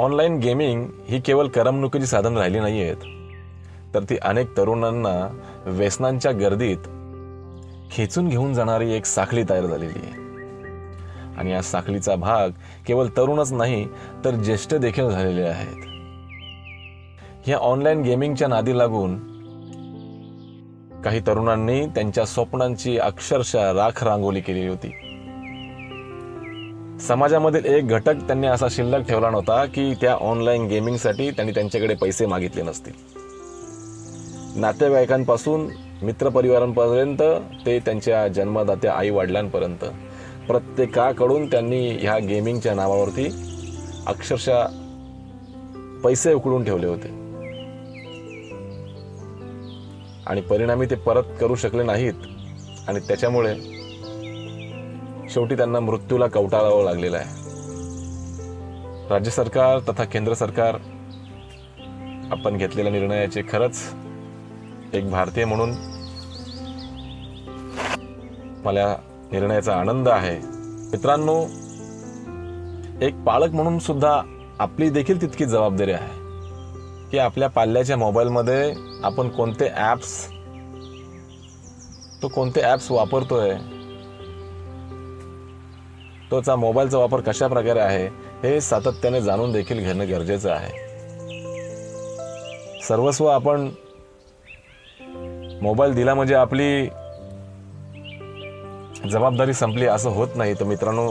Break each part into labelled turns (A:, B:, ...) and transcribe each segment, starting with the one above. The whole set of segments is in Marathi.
A: ऑनलाईन गेमिंग ही केवळ करमणुकीची साधन राहिली नाही आहेत तर ती अनेक तरुणांना व्यसनांच्या गर्दीत खेचून घेऊन जाणारी एक साखळी तयार झालेली आहे. आणि या साखळीचा भाग केवळ तरुणच नाही तर ज्येष्ठ देखील झालेले आहेत. या ऑनलाईन गेमिंगच्या नादी लागून काही तरुणांनी त्यांच्या स्वप्नांची अक्षरशः राख रांगोली केलेली होती. समाजामधील एक घटक त्यांनी असा शिल्लक ठेवला नव्हता की त्या ऑनलाईन गेमिंगसाठी त्यांनी त्यांच्याकडे पैसे मागितले नसतील. नातेवाईकांपासून मित्रपरिवारांपर्यंत ते त्यांच्या जन्मदात्या आई वडिलांपर्यंत. प्रत्येकाकडून त्यांनी ह्या गेमिंगच्या नावावरती अक्षरशः पैसे उकळून ठेवले होते. आणि परिणामी ते परत करू शकले नाहीत. आणि त्याच्यामुळे शेवटी त्यांना मृत्यूला कवटाळावं लागलेलं आहे. राज्य सरकार तथा केंद्र सरकार आपण घेतलेल्या निर्णयाचे खरंच एक भारतीय म्हणून मला निर्णयाचा आनंद आहे. मित्रांनो एक पालक म्हणून सुद्धा आपली देखील तितकी जबाबदारी आहे. की आपल्या पाल्याच्या मोबाईलमध्ये आपण कोणते ॲप्स तो कोणते ॲप्स वापरतोय तोचा मोबाईलचा वापर कशा प्रकारे आहे हे सातत्याने जाणून देखील घेणं गरजेचं आहे. सर्वस्व आपण मोबाईल दिला म्हणजे आपली जबाबदारी संपली असं होत नाही. तर मित्रांनो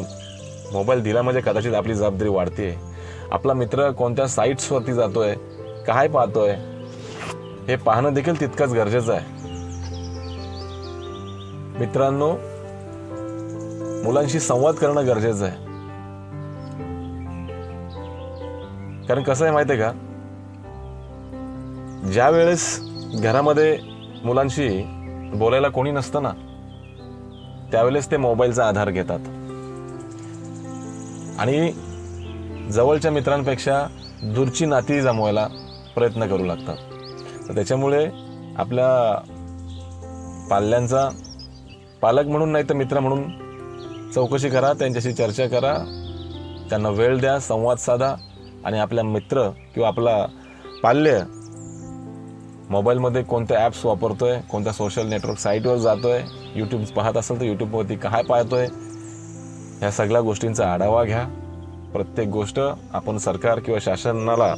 A: मोबाईल दिला म्हणजे कदाचित आपली जबाबदारी वाढते आपला मित्र कोणत्या साईट्सवरती जातोय काय पाहतोय हे पाहणं देखील तितकंच गरजेचं आहे. मित्रांनो मुलांशी संवाद करणं गरजेचं आहे. कारण कसं आहे माहिती आहे का? ज्या वेळेस घरामध्ये मुलांशी बोलायला कोणी नसतं ना त्यावेळेस ते मोबाईलचा आधार घेतात. आणि जवळच्या मित्रांपेक्षा दूरची नाती जमवायला प्रयत्न करू लागतात. तर त्याच्यामुळे आपल्या पाल्यांचा पालक म्हणून नाही तर मित्र म्हणून चौकशी करा त्यांच्याशी चर्चा करा त्यांना वेळ द्या संवाद साधा आणि आपल्या मित्र किंवा आपला पाल्य मोबाईलमध्ये कोणत्या ॲप्स वापरतो आहे कोणत्या सोशल नेटवर्क साईटवर जातो आहे यूट्यूब पाहत असेल तर यूट्यूबवरती काय पाहतो आहे ह्या सगळ्या गोष्टींचा आढावा घ्या. प्रत्येक गोष्ट आपण सरकार किंवा शासनाला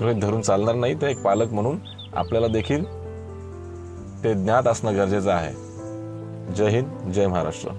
A: गृहित धरून चालणार नाही तर एक पालक म्हणून आपल्याला देखील ते ज्ञात असणं गरजेचं आहे. जय हिंद जय महाराष्ट्र.